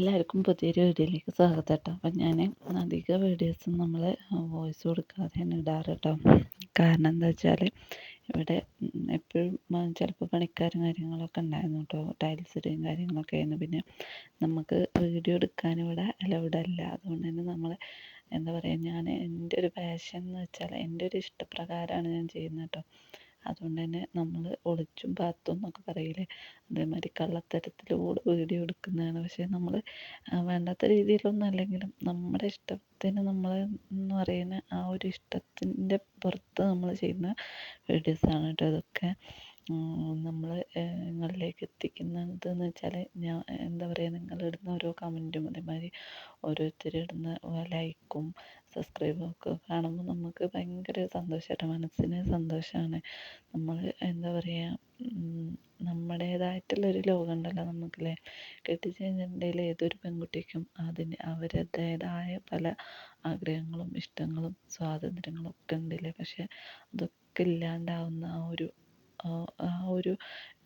എല്ലാവർക്കും പുതിയൊരു വീഡിയോയിലേക്ക് സ്വാഗതം കേട്ടോ. അപ്പം ഞാൻ അധിക വീഡിയോസും നമ്മൾ വോയിസ് കൊടുക്കാതെ തന്നെ ഇടാറ് കേട്ടോ. കാരണം എന്താ വെച്ചാൽ ഇവിടെ എപ്പോഴും ചിലപ്പോൾ പണിക്കാരും കാര്യങ്ങളൊക്കെ ഉണ്ടായിരുന്നു കേട്ടോ. ടൈൽസ് ഇടുകയും കാര്യങ്ങളൊക്കെ ആയിരുന്നു. പിന്നെ നമുക്ക് വീഡിയോ എടുക്കാൻ ഇവിടെ അലൗഡ് അല്ല. അതുകൊണ്ട് തന്നെ നമ്മൾ എന്താ പറയുക ഞാൻ എന്റെ ഒരു പാഷൻ എന്ന് വെച്ചാൽ എന്റെ ഒരു ഇഷ്ടപ്രകാരമാണ് ഞാൻ ചെയ്യുന്നത് കേട്ടോ. അതുകൊണ്ട് തന്നെ നമ്മൾ ഒളിച്ചും പാത്തും എന്നൊക്കെ പറയില്ലേ? അതേമാതിരി കള്ളത്തരത്തിലൂടെ വീഡിയോ എടുക്കുന്നതാണ്. പക്ഷേ നമ്മൾ വേണ്ടാത്ത രീതിയിലൊന്നും അല്ലെങ്കിലും നമ്മുടെ ഇഷ്ടത്തിന് നമ്മൾ എന്ന് പറയുന്ന ആ ഒരു ഇഷ്ടത്തിന്റെ പുറത്ത് നമ്മൾ ചെയ്യുന്ന വീഡിയോസാണ് കേട്ടോ അതൊക്കെ നമ്മൾ നിങ്ങളിലേക്ക് എത്തിക്കുന്നത് എന്ന് വെച്ചാൽ ഞാൻ എന്താ പറയുക നിങ്ങളിടുന്ന ഓരോ കമന്റും അതേമാതിരി ഓരോരുത്തർ ഇടുന്ന ലൈക്കും സബ്സ്ക്രൈബും ഒക്കെ കാണുമ്പോൾ നമുക്ക് ഭയങ്കര സന്തോഷമായിട്ട് മനസ്സിന് സന്തോഷമാണ് നമ്മൾ എന്താ പറയുക നമ്മുടേതായിട്ടുള്ളൊരു ലോകം ഉണ്ടല്ലോ നമുക്കല്ലേ? കെട്ടിച്ച് കഴിഞ്ഞിട്ടുണ്ടെങ്കിൽ ഏതൊരു പെൺകുട്ടിക്കും അതിന് അവരുടേതായ പല ആഗ്രഹങ്ങളും ഇഷ്ടങ്ങളും സ്വാതന്ത്ര്യങ്ങളും ഒക്കെ ഉണ്ടല്ലേ? പക്ഷെ അതൊക്കെ ഇല്ലാണ്ടാവുന്ന ആ ഒരു ആ ഒരു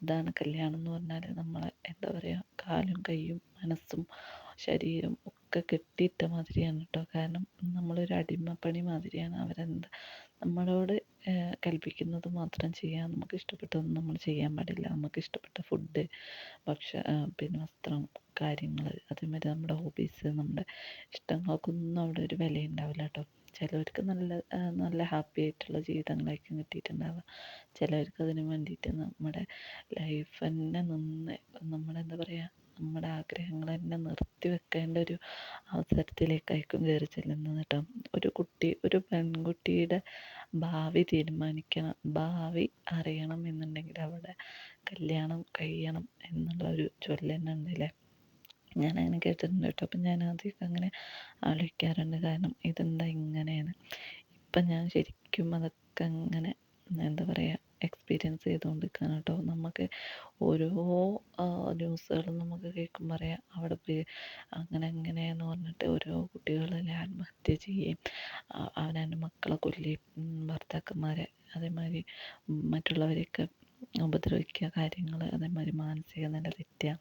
ഇതാണ് കല്യാണം എന്ന് പറഞ്ഞാൽ നമ്മളെ എന്താ പറയുക കാലും കൈയും മനസ്സും ശരീരം ഒക്കെ കെട്ടിയിട്ട മാതിരിയാണ് കേട്ടോ കാരണം നമ്മളൊരു അടിമപ്പണി മാതിരിയാണ് അവരെന്ത് നമ്മളോട് കൽപ്പിക്കുന്നത് മാത്രം ചെയ്യാൻ നമുക്ക് ഇഷ്ടപ്പെട്ടതൊന്നും നമ്മൾ ചെയ്യാൻ പാടില്ല. നമുക്ക് ഇഷ്ടപ്പെട്ട ഫുഡ് ഭക്ഷ പിന്നെ വസ്ത്രം കാര്യങ്ങൾ അതേമാതിരി നമ്മുടെ ഹോബീസ് നമ്മുടെ ഇഷ്ടങ്ങൾക്കൊന്നും അവിടെ ഒരു വിലയുണ്ടാവില്ല കേട്ടോ ചിലവർക്ക് നല്ല നല്ല ഹാപ്പി ആയിട്ടുള്ള ജീവിതങ്ങളായിരിക്കും കിട്ടിയിട്ടുണ്ടാവുക. ചിലവർക്ക് അതിന് വേണ്ടിയിട്ട് നമ്മുടെ ലൈഫ് തന്നെ നിന്ന് നമ്മളെന്താ പറയുക നമ്മുടെ ആഗ്രഹങ്ങൾ തന്നെ നിർത്തി വെക്കേണ്ട ഒരു അവസരത്തിലേക്കായിരിക്കും കയറി ചെല്ലുന്നത് കേട്ടോ. ഒരു കുട്ടി ഒരു പെൺകുട്ടിയുടെ ഭാവി തീരുമാനിക്കണം ഭാവി അറിയണം എന്നുണ്ടെങ്കിൽ അവിടെ കല്യാണം കഴിയണം എന്നുള്ള ഒരു ചൊല്ല് തന്നെ ഉണ്ടല്ലേ ഞാൻ അങ്ങനെ കേട്ടിട്ടുണ്ട് കേട്ടോ. അപ്പം ഞാൻ ആദ്യമൊക്കെ അങ്ങനെ ആലോചിക്കാറുണ്ട്. കാരണം ഇതെന്താ ഇങ്ങനെയാണ്? ഇപ്പം ഞാൻ ശരിക്കും അതൊക്കെ അങ്ങനെ എന്താ പറയുക എക്സ്പീരിയൻസ് ചെയ്തുകൊണ്ടിരിക്കുകയാണ് കേട്ടോ. നമുക്ക് ഓരോ ന്യൂസുകളും നമുക്ക് കേൾക്കുമ്പോൾ അറിയാം. അവിടെ പോയി അങ്ങനെ അങ്ങനെയെന്ന് പറഞ്ഞിട്ട് ഓരോ കുട്ടികളെല്ലാം ആത്മഹത്യ ചെയ്യുകയും അവനവന്റെ മക്കളെ കൊല്ലുകയും ഭർത്താക്കന്മാരെ അതേമാതിരി മറ്റുള്ളവരെയൊക്കെ ഉപദ്രവിക്കുക കാര്യങ്ങൾ അതേമാതിരി മാനസിക നില തെറ്റുക.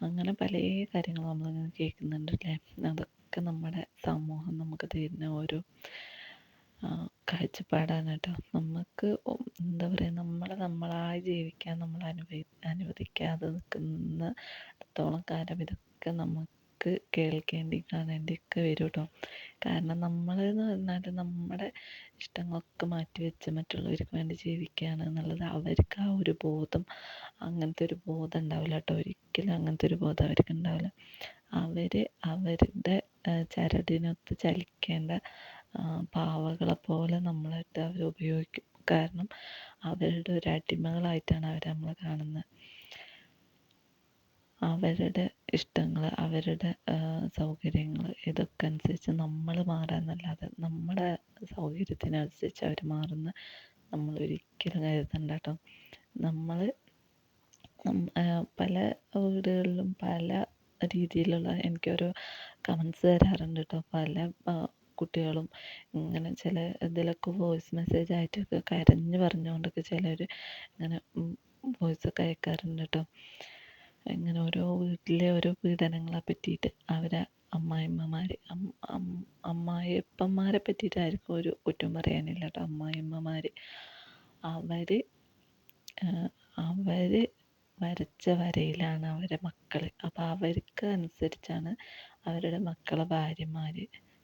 അങ്ങനെ പല കാര്യങ്ങളും നമ്മളിങ്ങനെ കേൾക്കുന്നുണ്ടല്ലേ അതൊക്കെ നമ്മുടെ സമൂഹം നമുക്ക് തരുന്ന ഓരോ കാഴ്ചപ്പാടാണ് കേട്ടോ നമുക്ക് എന്താ പറയുക നമ്മളെ നമ്മളായി ജീവിക്കാൻ നമ്മൾ അനുവദി അനുവദിക്കാതെ നിൽക്കുന്നിടത്തോളം കാലം ഇതൊക്കെ നമുക്ക് കേൾക്കേണ്ടി കാണേണ്ടിയൊക്കെ വരും കേട്ടോ കാരണം നമ്മളെന്ന് പറഞ്ഞാൽ നമ്മുടെ ഇഷ്ടങ്ങളൊക്കെ മാറ്റി വെച്ച് മറ്റുള്ളവർക്ക് വേണ്ടി ജീവിക്കുകയാണ് എന്നുള്ളത് അവർക്ക് ആ ഒരു ബോധം അങ്ങനത്തെ ഒരു ബോധം ഉണ്ടാവില്ല കേട്ടോ. ഒരിക്കലും അങ്ങനത്തെ ഒരു ബോധം അവർക്ക് ഉണ്ടാവില്ല. അവർ അവരുടെ ചരടിനൊത്ത് ചലിക്കേണ്ട പാവകളെ പോലെ നമ്മളായിട്ട് അവർ ഉപയോഗിക്കും. കാരണം അവരുടെ ഒരു അടിമകളായിട്ടാണ് അവർ നമ്മൾ കാണുന്നത്. അവരുടെ ഇഷ്ടങ്ങൾ അവരുടെ സൗകര്യങ്ങൾ ഇതൊക്കെ അനുസരിച്ച് നമ്മൾ മാറാന്നല്ലാതെ നമ്മുടെ സൗകര്യത്തിനനുസരിച്ച് അവർ മാറുന്ന നമ്മൾ ഒരിക്കലും കരുതണ്ട കേട്ടോ നമ്മൾ പല വീടുകളിലും പല രീതിയിലുള്ള എനിക്കൊരു കമൻസ് തരാറുണ്ട് കേട്ടോ പല കുട്ടികളും ഇങ്ങനെ ചില ഇതിലൊക്കെ വോയിസ് മെസ്സേജ് ആയിട്ടൊക്കെ കരഞ്ഞ് പറഞ്ഞുകൊണ്ടൊക്കെ ചിലർ ഇങ്ങനെ വോയിസൊക്കെ അയക്കാറുണ്ട് കേട്ടോ ഇങ്ങനെ ഓരോ വീട്ടിലെ ഓരോ പീഡനങ്ങളെ പറ്റിയിട്ട് അവരെ അമ്മായിമ്മമാർ അമ്മായിയപ്പന്മാരെ പറ്റിയിട്ടായിരിക്കും ഒരു കുറ്റം പറയാനില്ല കേട്ടോ അമ്മായിമ്മമാർ അവർ അവർ വരച്ച വരയിലാണ് അവരെ മക്കൾ അപ്പോൾ അവർക്ക് അനുസരിച്ചാണ് അവരുടെ മക്കളെ ഭാര്യമാർ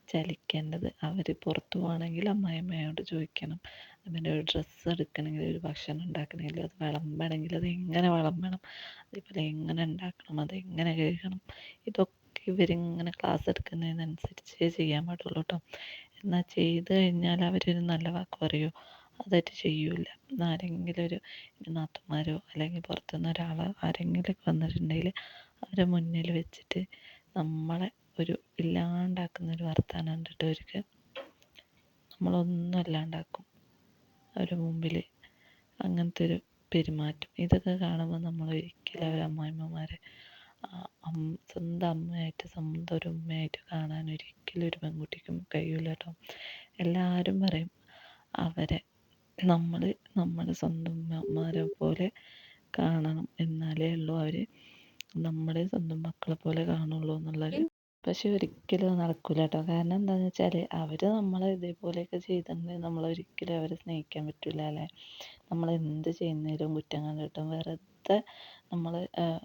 ചലിക്കേണ്ടത്. അവർ പുറത്തു പോകണമെങ്കിൽ അമ്മായിയമ്മയോട് ചോദിക്കണം. അമ്മേന്റെ ഒരു ഡ്രസ്സ് എടുക്കണമെങ്കിൽ ഒരു ഭക്ഷണം ഉണ്ടാക്കണമെങ്കിൽ അത് വിളമ്പണമെങ്കിൽ അത് എങ്ങനെ വിളമ്പണം? അതേപോലെ എങ്ങനെ ഉണ്ടാക്കണം? അത് എങ്ങനെ കഴുകണം? ഇതൊക്കെ ഇവരിങ്ങനെ ക്ലാസ് എടുക്കുന്നതിനനുസരിച്ചേ ചെയ്യാൻ പാടുള്ളൂ കേട്ടോ. എന്നാൽ ചെയ്ത് കഴിഞ്ഞാൽ അവരൊരു നല്ല വാക്ക് പറയുമോ അതായിട്ട് ചെയ്യൂല. ആരെങ്കിലും ഒരു നാത്തുമാരോ അല്ലെങ്കിൽ പുറത്തുനിന്ന് ഒരാൾ ആരെങ്കിലും വന്നിട്ടുണ്ടെങ്കിൽ അവരെ മുന്നിൽ വെച്ചിട്ട് നമ്മളെ ഒരു ഇല്ലാണ്ടാക്കുന്ന ഒരു വർത്താനം കണ്ടിട്ട് അവർക്ക് നമ്മളൊന്നും അല്ലാണ്ടാക്കും അവരുടെ മുമ്പിൽ അങ്ങനത്തെ ഒരു പെരുമാറ്റം. ഇതൊക്കെ കാണുമ്പോൾ നമ്മൾ ഒരിക്കലും അവർ അമ്മായിമ്മമാരെ സ്വന്തം അമ്മയായിട്ട് സ്വന്തം ഒരു ഉമ്മയായിട്ട് കാണാൻ ഒരിക്കലും ഒരു പെൺകുട്ടിക്കും കഴിയില്ല കേട്ടോ. എല്ലാവരും പറയും അവരെ നമ്മൾ നമ്മുടെ സ്വന്തം ഉമ്മമാരെ പോലെ കാണണം. എന്നാലേ ഉള്ളൂ അവർ നമ്മുടെ സ്വന്തം മക്കളെ പോലെ കാണുള്ളൂ എന്നുള്ളൊരു പക്ഷെ ഒരിക്കലും നടക്കില്ല കേട്ടോ കാരണം എന്താണെന്ന് വെച്ചാൽ അവർ നമ്മളെ ഇതേപോലെയൊക്കെ ചെയ്തിട്ടുണ്ടെങ്കിൽ നമ്മളൊരിക്കലും അവരെ സ്നേഹിക്കാൻ പറ്റില്ല അല്ലേ? നമ്മൾ എന്ത് ചെയ്യുന്നതിലും കുറ്റം കണ്ടിട്ടും വെറുതെ നമ്മൾ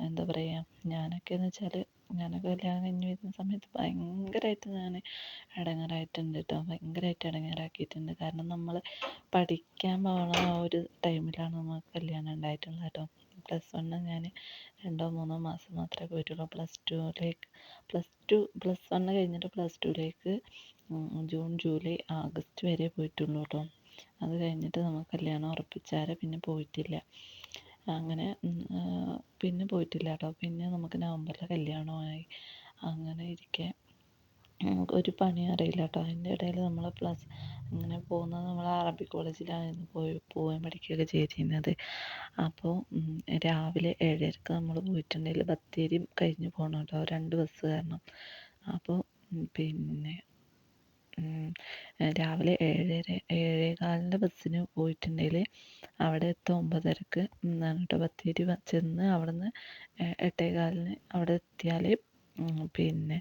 എന്താ പറയുക ഞാനൊക്കെ എന്ന് വെച്ചാൽ ഞാനൊക്കെ കല്യാണം കഴിഞ്ഞ് വരുന്ന സമയത്ത് ഭയങ്കരമായിട്ട് ഞാൻ ഇടങ്ങേറായിട്ടുണ്ട് കേട്ടോ ഭയങ്കരമായിട്ട് ഇടങ്ങേറാക്കിയിട്ടുണ്ട് കാരണം നമ്മൾ പഠിക്കാൻ പോകണ ആ ഒരു ടൈമിലാണ് നമുക്ക് കല്യാണം ഉണ്ടായിട്ടുള്ളത് കേട്ടോ പ്ലസ് വണ്ണ് ഞാൻ രണ്ടോ മൂന്നോ മാസം മാത്രമേ പോയിട്ടുള്ളൂ. പ്ലസ് ടുവിലേക്ക് പ്ലസ് ടു പ്ലസ് വണ്ണ് കഴിഞ്ഞിട്ട് പ്ലസ് ടുവിലേക്ക് ജൂൺ ജൂലൈ ആഗസ്റ്റ് വരെ പോയിട്ടുള്ളൂ കേട്ടോ അത് കഴിഞ്ഞിട്ട് നമുക്ക് കല്യാണം ഉറപ്പിച്ചാരെ പിന്നെ പോയിട്ടില്ല. അങ്ങനെ പിന്നെ പോയിട്ടില്ല കേട്ടോ പിന്നെ നമുക്ക് നവംബറിൽ കല്യാണമായി. അങ്ങനെ ഇരിക്കെ. ഒരു പണി അറിയില്ല കേട്ടോ അതിന്റെ ഇടയിൽ നമ്മൾ പ്ലസ് ഇങ്ങനെ പോകുന്നത് നമ്മൾ അറബി കോളേജിലായിരുന്നു പോയി പോവുകയും പഠിക്കുകയൊക്കെ ചെയ്തിരുന്നത്. അപ്പോൾ രാവിലെ ഏഴരക്ക് നമ്മൾ പോയിട്ടുണ്ടെങ്കിൽ ബത്തേരി കഴിഞ്ഞ് പോകണം കേട്ടോ. രണ്ട് ബസ് കാരണം. അപ്പോൾ പിന്നെ രാവിലെ ഏഴര ഏഴേകാലിന്റെ ബസ്സിന് പോയിട്ടുണ്ടെങ്കിൽ അവിടെ എത്തും ഒമ്പതരക്ക് എന്നാണ് കേട്ടോ ബത്തേരി ചെന്ന് അവിടെ നിന്ന് എട്ടേകാലിന് അവിടെ എത്തിയാൽ പിന്നെ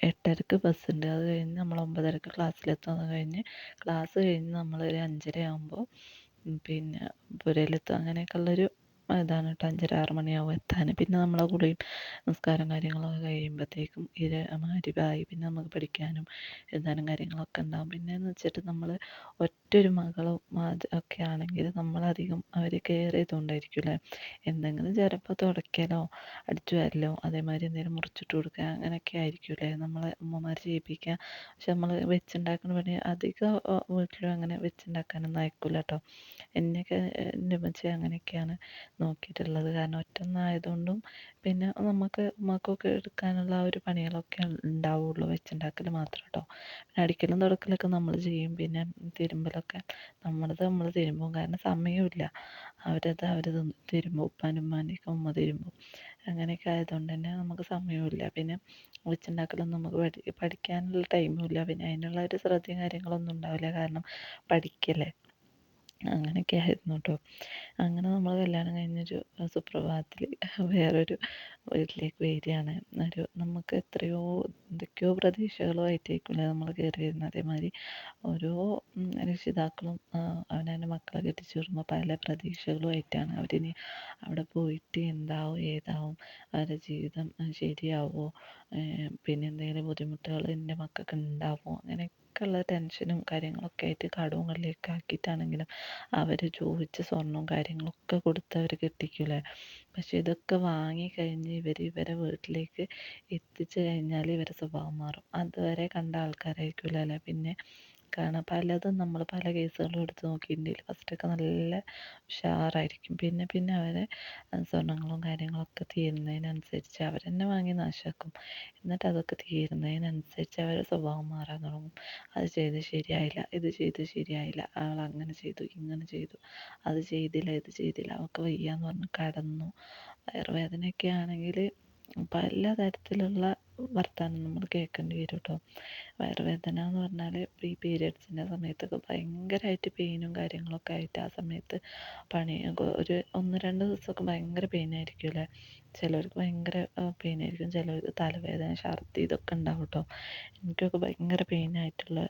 എട്ടരക്ക് ബസ്സുണ്ട്. അത് കഴിഞ്ഞ് നമ്മൾ ഒമ്പതരക്ക് ക്ലാസ്സിലെത്തും. അത് കഴിഞ്ഞ് ക്ലാസ് കഴിഞ്ഞ് നമ്മൾ ഒരു അഞ്ചര ആകുമ്പോൾ പിന്നെ പുരയിലെത്തും. അങ്ങനെയൊക്കെ ഉള്ളൊരു ഇതാണ് കേട്ടോ അഞ്ചര ആറ് മണിയാവും എത്താൻ. പിന്നെ നമ്മളെ കുളിയും നിസ്കാരം കാര്യങ്ങളൊക്കെ കഴിയുമ്പോഴത്തേക്കും ഇര മാരിവായി പിന്നെ നമുക്ക് പഠിക്കാനും എഴുതാനും കാര്യങ്ങളൊക്കെ ഉണ്ടാവും. പിന്നെയെന്ന് വെച്ചിട്ട് നമ്മൾ ഒറ്റൊരു മകളും ഒക്കെ ആണെങ്കിൽ നമ്മളധികം അവരെ കെയർ ചെയ്തുകൊണ്ടായിരിക്കില്ലേ? എന്തെങ്കിലും ചിലപ്പോൾ തുടയ്ക്കലോ അടിച്ചു വരലോ അതേമാതിരി എന്തെങ്കിലും മുറിച്ചിട്ട് കൊടുക്കുക അങ്ങനെയൊക്കെ ആയിരിക്കില്ലേ? നമ്മളെ അമ്മമാർ ചെയ്യിപ്പിക്കുക. പക്ഷെ നമ്മൾ വെച്ചുണ്ടാക്കുന്ന പണി അധികം വീട്ടിലും അങ്ങനെ വെച്ചുണ്ടാക്കാനൊന്നും അയക്കില്ല കേട്ടോ. എന്നെയൊക്കെ എന്റെ അങ്ങനെയൊക്കെയാണ്. നോക്കിയിട്ടുള്ളത്. കാരണം ഒറ്റൊന്നായതുകൊണ്ടും പിന്നെ നമുക്ക് ഉമ്മക്കൊക്കെ എടുക്കാനുള്ള ആ ഒരു പണികളൊക്കെ ഉണ്ടാവുള്ളൂ വെച്ചുണ്ടാക്കൽ മാത്രം കേട്ടോ പിന്നെ അടിക്കലും തുടക്കലൊക്കെ നമ്മൾ ചെയ്യും. പിന്നെ തിരുമ്പലൊക്കെ നമ്മളത് നമ്മൾ തിരുമ്പും. കാരണം സമയമില്ല. അവരത് അവർ തിരുമ്പും. ഉപ്പാനും ഉമ്മാന്റെയൊക്കെ ഉമ്മ തിരുമ്പും. അങ്ങനെയൊക്കെ ആയതുകൊണ്ട് തന്നെ നമുക്ക് സമയമില്ല. പിന്നെ വെച്ചുണ്ടാക്കലൊന്നും നമുക്ക് പഠി പഠിക്കാനുള്ള ടൈമുമില്ല പിന്നെ അതിനുള്ള ഒരു ശ്രദ്ധയും കാര്യങ്ങളൊന്നും ഉണ്ടാവില്ല. കാരണം പഠിക്കല്ലേ. അങ്ങനെയൊക്കെ ആയിരുന്നു കേട്ടോ അങ്ങനെ നമ്മൾ കല്യാണം കഴിഞ്ഞൊരു സുപ്രഭാതത്തിൽ വേറൊരു വീട്ടിലേക്ക് വരികയാണ്. ഒരു നമുക്ക് എത്രയോ എന്തൊക്കെയോ പ്രതീക്ഷകളുമായിട്ടേക്കുള്ള നമ്മൾ കയറി വരുന്നത്. അതേമാതിരി ഓരോ രക്ഷിതാക്കളും അവനവന്റെ മക്കളെ കെട്ടിച്ചു വിടുമ്പോൾ പല പ്രതീക്ഷകളുമായിട്ടാണ് അവരിനി അവിടെ പോയിട്ട് എന്താവും ഏതാവും അവരുടെ ജീവിതം ശരിയാവുമോ പിന്നെ എന്തെങ്കിലും ബുദ്ധിമുട്ടുകൾ എന്റെ മക്കൾക്ക് ഉണ്ടാവുമോ അങ്ങനെയൊക്കെ ഉള്ള ടെൻഷനും കാര്യങ്ങളൊക്കെ ആയിട്ട് കടവും ആക്കിയിട്ടാണെങ്കിലും അവർ ചോദിച്ച സ്വർണവും കാര്യങ്ങളൊക്കെ കൊടുത്ത് അവർ കെട്ടിക്കൂലേ പക്ഷെ ഇതൊക്കെ വാങ്ങി കഴിഞ്ഞ് ഇവർ ഇവരെ വീട്ടിലേക്ക് എത്തിച്ചു കഴിഞ്ഞാൽ ഇവരെ സ്വഭാവം മാറും. അതുവരെ കണ്ട ആൾക്കാരായിരിക്കില്ല അല്ലേ പിന്നെ കാണാം പലതും നമ്മൾ പല കേസുകളും എടുത്ത് നോക്കിയിട്ടുണ്ടെങ്കിൽ ഫസ്റ്റൊക്കെ നല്ല ഉഷാറായിരിക്കും. പിന്നെ പിന്നെ അവരെ സ്വർണങ്ങളും കാര്യങ്ങളൊക്കെ തീരുന്നതിനനുസരിച്ച് അവർ തന്നെ വാങ്ങി നാശാക്കും. എന്നിട്ട് അതൊക്കെ തീരുന്നതിനനുസരിച്ച് അവരുടെ സ്വഭാവം മാറാൻ തുടങ്ങും. അത് ചെയ്ത് ശരിയായില്ല ഇത് ചെയ്ത് ശരിയായില്ല അവൾ അങ്ങനെ ചെയ്തു ഇങ്ങനെ ചെയ്തു അത് ചെയ്തില്ല ഇത് ചെയ്തില്ല അവൾക്ക് വയ്യാന്ന് പറഞ്ഞ് കടന്നു. വയറുവേദനയൊക്കെ ആണെങ്കിൽ പല തരത്തിലുള്ള വർത്തമാനം നമ്മൾ കേൾക്കേണ്ടി വരും കേട്ടോ വയറുവേദന എന്ന് പറഞ്ഞാൽ ഈ പീരിയഡ്സിന്റെ സമയത്തൊക്കെ ഭയങ്കരമായിട്ട് പെയിനും കാര്യങ്ങളൊക്കെ ആയിട്ട് ആ സമയത്ത് പണി ഒരു ഒന്ന് രണ്ട് ദിവസമൊക്കെ ഭയങ്കര പെയിനായിരിക്കും അല്ലേ? ചിലവർക്ക് ഭയങ്കര പെയിനായിരിക്കും. ചിലർക്ക് തലവേദന ഛർദി ഇതൊക്കെ ഉണ്ടാവും കേട്ടോ. എനിക്കൊക്കെ ഭയങ്കര പെയിനായിട്ടുള്ള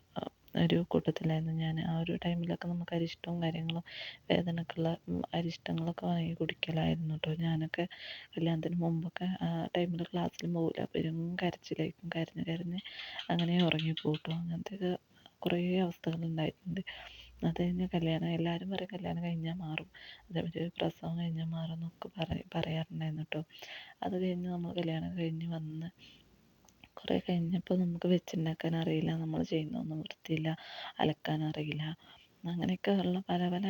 ഒരു കൂട്ടത്തിലായിരുന്നു ഞാൻ ആ ഒരു ടൈമിലൊക്കെ നമുക്ക് അരിഷ്ടവും കാര്യങ്ങളും വേദനക്കുള്ള അരിഷ്ടങ്ങളൊക്കെ വാങ്ങി കുടിക്കലായിരുന്നു കേട്ടോ ഞാനൊക്കെ കല്യാണത്തിന് മുമ്പൊക്കെ ആ ടൈമിൽ ക്ലാസ്സിലും പോകില്ല പെരും കരച്ചിലായിരിക്കും. കരഞ്ഞ് കരഞ്ഞ് അങ്ങനെ ഉറങ്ങിപ്പോകും കേട്ടോ അങ്ങനത്തെ കുറേ അവസ്ഥകൾ ഉണ്ടായിട്ടുണ്ട് അത് കഴിഞ്ഞ് കല്യാണം എല്ലാവരും പറയും കല്യാണം കഴിഞ്ഞാൽ മാറും. അതേപോലെ പ്രസവം കഴിഞ്ഞാൽ മാറും എന്നൊക്കെ പറ പറയാറുണ്ടായിരുന്നു കേട്ടോ അത് കഴിഞ്ഞ് നമ്മൾ കല്യാണം കഴിഞ്ഞ് വന്ന് കുറേ കഴിഞ്ഞപ്പോൾ നമുക്ക് വെച്ചുണ്ടാക്കാൻ അറിയില്ല നമ്മൾ ചെയ്യുന്നതൊന്നും വൃത്തിയില്ല അലക്കാൻ അറിയില്ല. അങ്ങനെയൊക്കെ ഉള്ള പല പല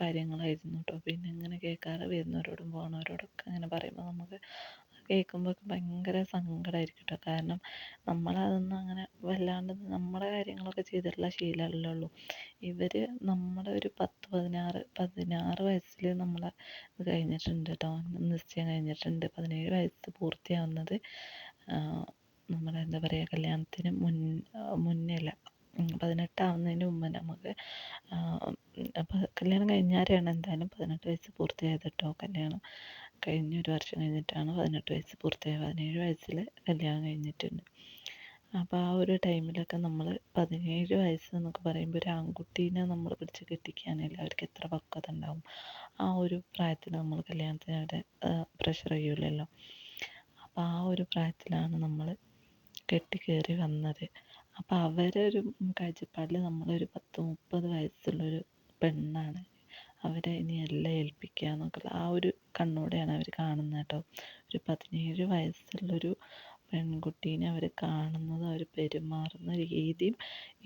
കാര്യങ്ങളായിരുന്നു കേട്ടോ പിന്നെ ഇങ്ങനെ കേൾക്കാതെ വരുന്നവരോടും പോണവരോടൊക്കെ അങ്ങനെ പറയുമ്പോൾ നമുക്ക് കേൾക്കുമ്പോൾ ഭയങ്കര സങ്കടമായിരിക്കും കേട്ടോ കാരണം നമ്മളതൊന്നും അങ്ങനെ വല്ലാണ്ട് നമ്മുടെ കാര്യങ്ങളൊക്കെ ചെയ്തിട്ടുള്ള ശീലമല്ലേ ഉള്ളൂ. ഇവർ നമ്മുടെ ഒരു പത്ത് പതിനാറ് പതിനാറ് വയസ്സിൽ നമ്മളെ ഇത് കഴിഞ്ഞിട്ടുണ്ട് കേട്ടോ നിശ്ചയം കഴിഞ്ഞിട്ടുണ്ട്. പതിനേഴ് വയസ്സ് പൂർത്തിയാവുന്നത് നമ്മുടെ എന്താ പറയുക കല്യാണത്തിന് മുൻ മുന്നേ അല്ല പതിനെട്ടാവുന്നതിന് മുമ്പ് നമുക്ക് കല്യാണം കഴിഞ്ഞാരെയാണ് എന്തായാലും പതിനെട്ട് വയസ്സ് പൂർത്തിയായത് കേട്ടോ കല്യാണം കഴിഞ്ഞ ഒരു വർഷം കഴിഞ്ഞിട്ടാണ് പതിനെട്ട് വയസ്സ് പൂർത്തിയായത്. പതിനേഴ് വയസ്സിൽ കല്യാണം കഴിഞ്ഞിട്ടുണ്ട്. അപ്പോൾ ആ ഒരു ടൈമിലൊക്കെ നമ്മൾ പതിനേഴ് വയസ്സ് എന്നൊക്കെ പറയുമ്പോൾ ഒരു ആൺകുട്ടീനെ നമ്മൾ പിടിച്ച് കെട്ടിക്കാനല്ല അവർക്ക് എത്ര പക്വത ഉണ്ടാവും? ആ ഒരു പ്രായത്തിൽ നമ്മൾ കല്യാണത്തിന് അവരെ പ്രഷർ ചെയ്യൂലല്ലോ. അപ്പോൾ ആ ഒരു പ്രായത്തിലാണ് നമ്മൾ കെട്ടിക്കയറി വന്നത്. അപ്പോൾ അവരൊരു കാഴ്ചപ്പാടിൽ നമ്മളൊരു പത്ത് മുപ്പത് വയസ്സുള്ളൊരു പെണ്ണാണ്. അവരെ ഇനി എല്ലാം ഏൽപ്പിക്കുക എന്നൊക്കെയുള്ള ആ ഒരു കണ്ണോടെയാണ് അവർ കാണുന്നത് കേട്ടോ. ഒരു പതിനേഴ് വയസ്സുള്ളൊരു പെൺകുട്ടീനെ അവർ കാണുന്നത് അവർ പെരുമാറുന്ന രീതിയും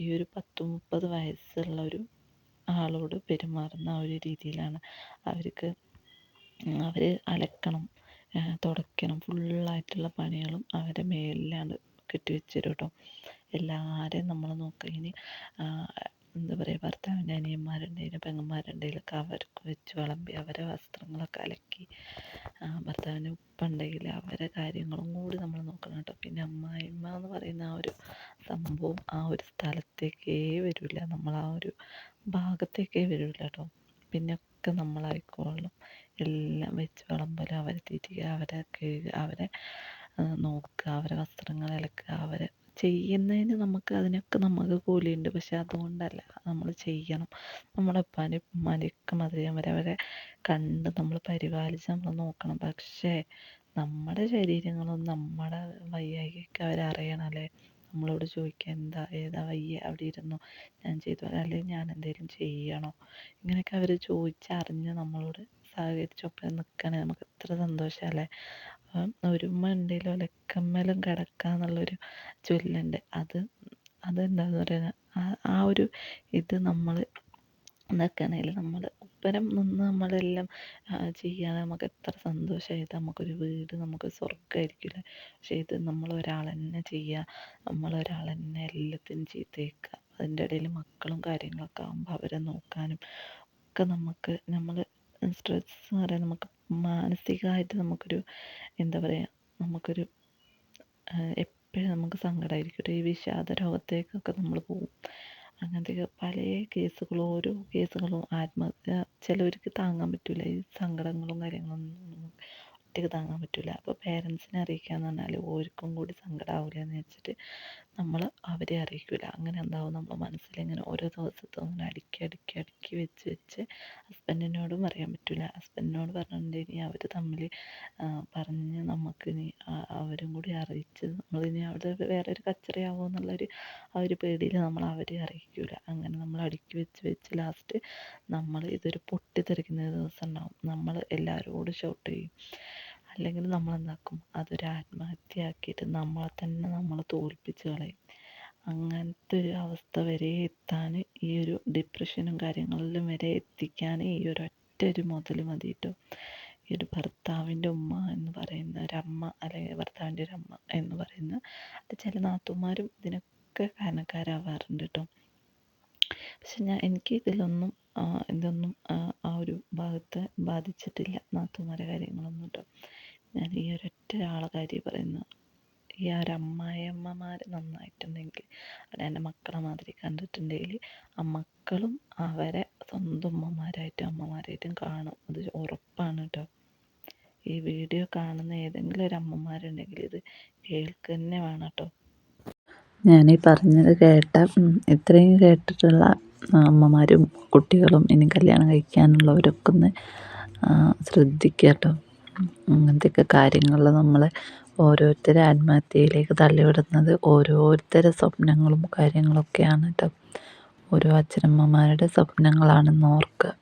ഈ ഒരു പത്ത് മുപ്പത് വയസ്സുള്ള ഒരു ആളോട് പെരുമാറുന്ന ആ ഒരു രീതിയിലാണ് അവർക്ക് അവർ അലക്കണം തുടയ്ക്കണം. ഫുള്ളായിട്ടുള്ള പണികളും അവരുടെ മേലിലാണ് കെട്ടിവെച്ച് വെച്ചു കേട്ടോ എല്ലാവരെയും നമ്മൾ നോക്കുക ഇനി എന്താ പറയുക ഭർത്താവിന്റെ അനിയന്മാരുണ്ടെങ്കിലും പെങ്ങന്മാരുണ്ടെങ്കിലൊക്കെ അവർക്ക് വെച്ച് വിളമ്പി അവരെ വസ്ത്രങ്ങളൊക്കെ അലക്കി ഭർത്താവിന് ഉപ്പുണ്ടെങ്കിൽ അവരെ കാര്യങ്ങളും കൂടി നമ്മൾ നോക്കണം കേട്ടോ. പിന്നെ അമ്മായിമ്മ എന്ന് പറയുന്ന ആ ഒരു സംഭവം ആ ഒരു സ്ഥലത്തേക്കേ വരില്ല നമ്മൾ ആ ഒരു ഭാഗത്തേക്കേ വരില്ല കേട്ടോ. പിന്നെ ഒക്കെ നമ്മളായിക്കോളും എല്ലാം വെച്ച് വിളമ്പലും അവരെ തിരിയുക അവരെ അവരെ നോക്കുക അവരെ വസ്ത്രങ്ങൾ അലക്കുക അവർ ചെയ്യുന്നതിന് നമുക്ക് അതിനൊക്കെ നമുക്ക് കൂലിയുണ്ട്. പക്ഷെ അതുകൊണ്ടല്ല നമ്മൾ ചെയ്യണം. നമ്മുടെ ഉപ്പാന്റെ ഉമ്മാന്റെയൊക്കെ വരെ അവരെ കണ്ട് നമ്മൾ പരിപാലിച്ച് നമ്മൾ നോക്കണം. പക്ഷേ നമ്മുടെ ശരീരങ്ങളും നമ്മുടെ വയ്യായ്കയൊക്കെ അവരറിയണമല്ലേ നമ്മളോട് ചോദിക്കുക എന്താ ഏതാ വയ്യ അവിടെ ഇരുന്നു ഞാൻ ചെയ്തു അല്ലെങ്കിൽ ഞാൻ എന്തെങ്കിലും ചെയ്യണോ? ഇങ്ങനെയൊക്കെ അവർ ചോദിച്ചറിഞ്ഞ് നമ്മളോട് സഹകരിച്ചൊപ്പം നിൽക്കണേ നമുക്ക് എത്ര സന്തോഷമല്ലേ ഒരുമ്മ ഉണ്ടെങ്കിലും ഒലക്കമ്മലും കിടക്കുക എന്നുള്ളൊരു ചൊല്ലുണ്ട്. അത് അതെന്താന്ന് പറയുന്നത് ആ ആ ഒരു ഇത് നമ്മൾ നിൽക്കണേൽ നമ്മൾ ഒപ്പരം നിന്ന് നമ്മളെല്ലാം ചെയ്യാതെ നമുക്ക് എത്ര സന്തോഷമായത് നമുക്കൊരു വീട് നമുക്ക് സ്വർഗമായിരിക്കില്ലേ പക്ഷേ ഇത് നമ്മൾ ഒരാൾ തന്നെ ചെയ്യുക നമ്മൾ ഒരാൾ തന്നെ എല്ലാത്തിനും ചെയ്തേക്കുക അതിന്റെ ഇടയിൽ മക്കളും കാര്യങ്ങളൊക്കെ ആകുമ്പോൾ അവരെ നോക്കാനും ഒക്കെ നമുക്ക് നമ്മൾ സ്ട്രെസ് എന്ന് പറയാൻ നമുക്ക് മാനസികമായിട്ട് നമുക്കൊരു എന്താ പറയുക നമുക്കൊരു എപ്പോഴും നമുക്ക് സങ്കടമായിരിക്കും ഈ വിഷാദ രോഗത്തേക്കൊക്കെ നമ്മൾ പോകും. അങ്ങനത്തെ പല കേസുകളും ഓരോ കേസുകളും ആത്മഹത്യ ചിലവർക്ക് താങ്ങാൻ പറ്റില്ല ഈ സങ്കടങ്ങളും കാര്യങ്ങളൊന്നും ഒറ്റയ്ക്ക് താങ്ങാൻ പറ്റില്ല അപ്പോൾ പേരൻസിനെ അറിയിക്കുക എന്ന് പറഞ്ഞാൽ ഓർക്കും കൂടി സങ്കടമാവില്ല എന്ന് വെച്ചിട്ട് നമ്മൾ അവരെ അറിയിക്കില്ല അങ്ങനെ എന്താവും നമ്മൾ മനസ്സിലിങ്ങനെ ഓരോ ദിവസത്തും അങ്ങനെ അടുക്കി അടുക്കി അടുക്കി വെച്ച് വെച്ച് ഹസ്ബൻഡിനോടും പറയാൻ പറ്റില്ല ഹസ്ബൻഡിനോട് ഇനി അവർ തമ്മിൽ പറഞ്ഞ് നമുക്ക് ഇനി അവരും കൂടി അറിയിച്ച് നമ്മളിനി അവിടെ വേറെ ഒരു കച്ചറയാവോ എന്നുള്ളൊരു ആ ഒരു പേടിയിൽ നമ്മൾ അവരെ അറിയിക്കില്ല അങ്ങനെ നമ്മൾ അടുക്കി വെച്ച് വെച്ച് ലാസ്റ്റ് നമ്മൾ ഇതൊരു പൊട്ടിത്തെറിക്കുന്ന ദിവസം ഉണ്ടാവും. നമ്മൾ എല്ലാവരോടും ഷൗട്ട് ചെയ്യും. അല്ലെങ്കിൽ നമ്മൾ എന്താക്കും അതൊരു ആത്മഹത്യയാക്കിയിട്ട് നമ്മളെ തന്നെ നമ്മൾ തോൽപ്പിച്ച് കളയും. അങ്ങനത്തെ ഒരു അവസ്ഥ വരെ എത്താൻ ഈ ഒരു ഡിപ്രഷനും കാര്യങ്ങളിലും വരെ എത്തിക്കാൻ ഈ ഒരു ഒറ്റ ഒരു മുതൽ മതി കേട്ടോ ഈ ഒരു ഭർത്താവിന്റെ ഉമ്മ എന്ന് പറയുന്ന ഒരമ്മ അല്ലെങ്കിൽ ഭർത്താവിന്റെ ഒരു അമ്മ എന്ന് പറയുന്ന അത് ചില നാത്തുമാരും ഇതിനൊക്കെ കാരണക്കാരാവാറുണ്ട് കേട്ടോ പക്ഷെ ഞാൻ എനിക്ക് ഇതിലൊന്നും ഇതൊന്നും ആ ഒരു ഭാഗത്ത് ബാധിച്ചിട്ടില്ല നാത്തുമാരെ കാര്യങ്ങളൊന്നും കേട്ടോ ഞാൻ ഈ ഒരൊറ്റ ഒരാളെ കാര്യം പറയുന്നു. ഈ ഒരു അമ്മായിയമ്മമാർ നന്നായിട്ടുണ്ടെങ്കിൽ അത് എന്റെ മക്കളെ മാതിരി കണ്ടിട്ടുണ്ടെങ്കിൽ ആ മക്കളും അവരെ സ്വന്തം ഉമ്മമാരായിട്ടും അമ്മമാരായിട്ടും കാണും. അത് ഉറപ്പാണ് കേട്ടോ ഈ വീഡിയോ കാണുന്ന ഏതെങ്കിലും ഒരു അമ്മമാരുണ്ടെങ്കിൽ ഇത് കേൾക്കുക തന്നെ വേണം കേട്ടോ ഞാനീ പറഞ്ഞത് കേട്ട ഇത്രയും കേട്ടിട്ടുള്ള അമ്മമാരും കുട്ടികളും ഇനി കല്യാണം കഴിക്കാനുള്ളവരൊക്കെ ഒന്ന് ശ്രദ്ധിക്കുക കേട്ടോ അങ്ങനത്തെയൊക്കെ കാര്യങ്ങൾ നമ്മൾ ഓരോരുത്തരെ ആത്മഹത്യയിലേക്ക് തള്ളിവിടുന്നത് ഓരോരുത്തരെ സ്വപ്നങ്ങളും കാര്യങ്ങളൊക്കെയാണ് കേട്ടോ ഓരോ അച്ഛനമ്മമാരുടെ സ്വപ്നങ്ങളാണെന്ന് ഓർക്കുക